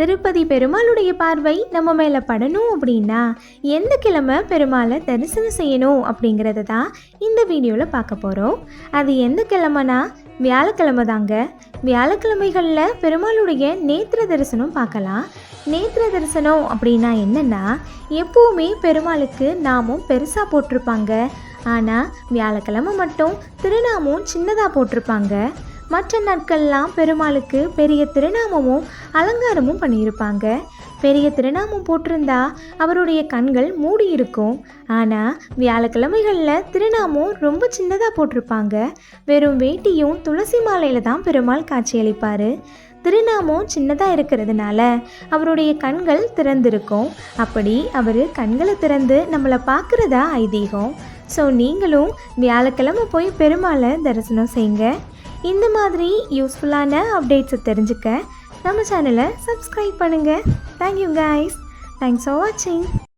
திருப்பதி பெருமாளுடைய பார்வை நம்ம மேலே படணும் அப்படின்னா எந்த கிழமை பெருமாளை தரிசனம் செய்யணும் அப்படிங்கிறத தான் இந்த வீடியோவில் பார்க்க போகிறோம் அது எந்த கிழமைனா வியாழக்கிழமை தாங்க. வியாழக்கிழமைகளில் பெருமாளுடைய நேத்திர தரிசனம் பார்க்கலாம். நேத்திர தரிசனம் அப்படின்னா என்னென்னா எப்போவுமே பெருமாளுக்கு நாமும் பெருசாக போட்டிருப்பாங்க. ஆனால் வியாழக்கிழமை மட்டும் திருநாமும் சின்னதாக போட்டிருப்பாங்க. மற்ற நாட்கள்லாம் பெருமாளுக்கு பெரிய திருநாமமும் அலங்காரமும் பண்ணியிருப்பாங்க. பெரிய திருநாமம் போட்டிருந்தா அவருடைய கண்கள் மூடி இருக்கும். ஆனால் வியாழக்கிழமைகளில் திருநாமம் ரொம்ப சின்னதாக போட்டிருப்பாங்க. வெறும் வேட்டியும் துளசி மாலையில் தான் பெருமாள் காட்சியளிப்பார். திருநாமம் சின்னதாக இருக்கிறதுனால அவருடைய கண்கள் திறந்திருக்கும். அப்படி அவர் கண்களை திறந்து நம்மளை பார்க்குறதா ஐதீகம். ஸோ நீங்களும் வியாழக்கிழமை போய் பெருமாளை தரிசனம் செய்யுங்க இந்த மாதிரி யூஸ்ஃபுல்லான அப்டேட்ஸை தெரிஞ்சுக்க நம்ம சேனலை சப்ஸ்கிரைப் பண்ணுங்கள் தேங்க்யூ கைஸ் தேங்க்ஸ் ஃபார் வாட்சிங்